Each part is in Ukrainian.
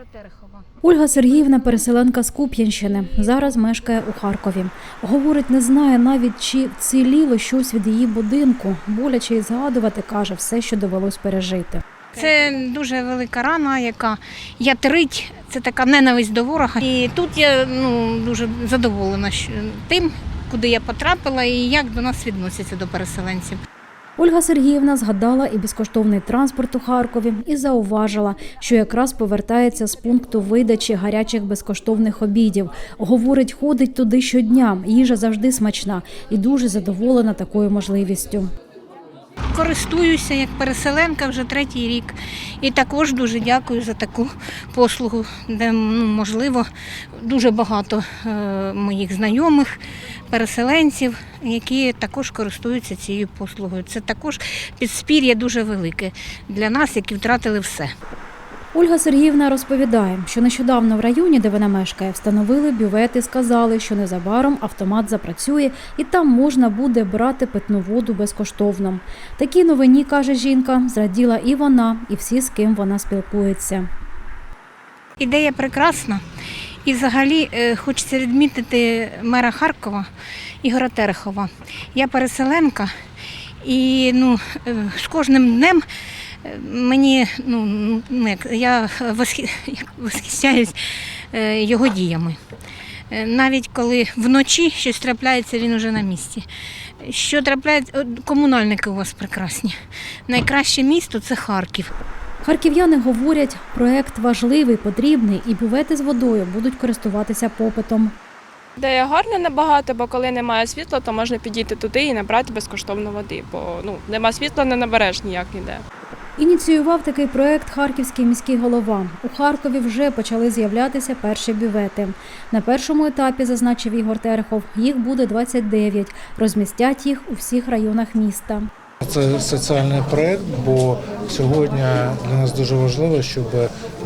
Горотерехова. Ольга Сергіївна переселенка з Куп'янщини. Зараз мешкає у Харкові. Говорить, не знає навіть чи вціліло щось від її будинку. Боляче й згадувати каже все, що довелось пережити. Це дуже велика рана, яка ятрить. Це така ненависть до ворога. І тут я ну, дуже задоволена що- тим, куди я потрапила і як до нас відносяться до переселенців. Ольга Сергіївна згадала і безкоштовний транспорт у Харкові і зауважила, що якраз повертається з пункту видачі гарячих безкоштовних обідів. Говорить, ходить туди щодня. Їжа завжди смачна і дуже задоволена такою можливістю. Користуюся як переселенка вже третій рік. І також дуже дякую за таку послугу, де ну, можливо дуже багато е, моїх знайомих, переселенців, які також користуються цією послугою. Це також підспір'я дуже велике для нас, які втратили все. Ольга Сергіївна розповідає, що нещодавно в районі, де вона мешкає, встановили бювет і сказали, що незабаром автомат запрацює і там можна буде брати питну воду безкоштовно. Такій новині, каже жінка, зраділа і вона, і всі, з ким вона спілкується. Ідея прекрасна. І взагалі е, хочеться відмітити мера Харкова Ігора Терехова. Я переселенка, і ну, е, з кожним днем мені ну, ну, я восхи- восхищаюсь е, його діями. Е, Навіть коли вночі щось трапляється, він уже на місці. Що трапляється, комунальники у вас прекрасні. Найкраще місто це Харків. Харків'яни говорять, проект важливий, потрібний, і бювети з водою будуть користуватися попитом. Ідея гарна набагато, бо коли немає світла, то можна підійти туди і набрати безкоштовно води, бо ну нема світла, не набереш ніяк ніде. Ініціював такий проект харківський міський голова. У Харкові вже почали з'являтися перші бювети. На першому етапі, зазначив Ігор Терехов, їх буде 29. Розмістять їх у всіх районах міста. Це соціальний проект, бо сьогодні для нас дуже важливо, щоб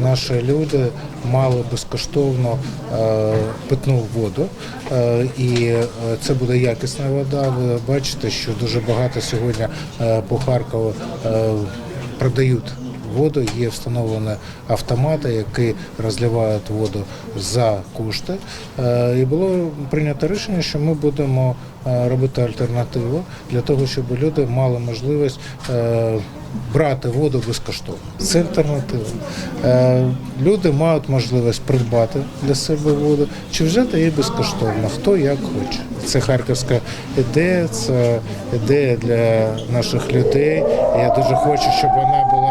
наші люди мали безкоштовно е, питну воду, Е, і е, це буде якісна вода. Ви бачите, що дуже багато сьогодні по Харкову продають. Воду є встановлені автомати, які розливають воду за кошти. Е, І було прийнято рішення, що ми будемо е, робити альтернативу для того, щоб люди мали можливість е, брати воду безкоштовно. Це альтернатива. Люди мають можливість придбати для себе воду чи взяти її безкоштовно, хто як хоче. Це харківська ідея, це ідея для наших людей. Я дуже хочу, щоб вона була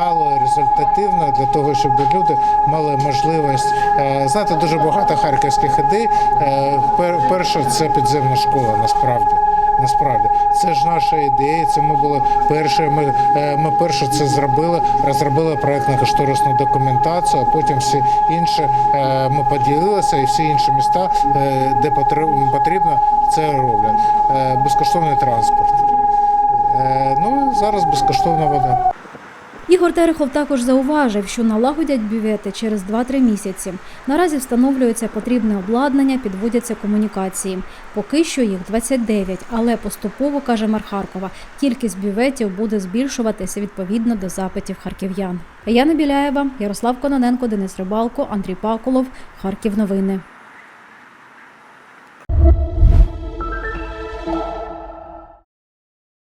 вдалою, результативною для того, щоб люди мали можливість е, знати дуже багато харківських ідей. Е, пер- Перше це підземна школа, насправді. Насправді, це ж наша ідея. Це ми були перші. Ми, е, ми перше це зробили, розробили проектно-кошторисну документацію, а потім всі інші ми поділилися, і всі інші міста, де потрібно, це роблять. Безкоштовний транспорт. Ну зараз безкоштовна вода. Ігор Терехов також зауважив, що налагодять бювети через 2-3 місяці. Наразі встановлюється потрібне обладнання, підводяться комунікації. Поки що їх 29, але поступово, каже мер Харкова, кількість бюветів буде збільшуватися відповідно до запитів харків'ян. Яна Біляєва, Ярослав Кононенко, Денис Рибалко, Андрій Паколов, Харків. Новини.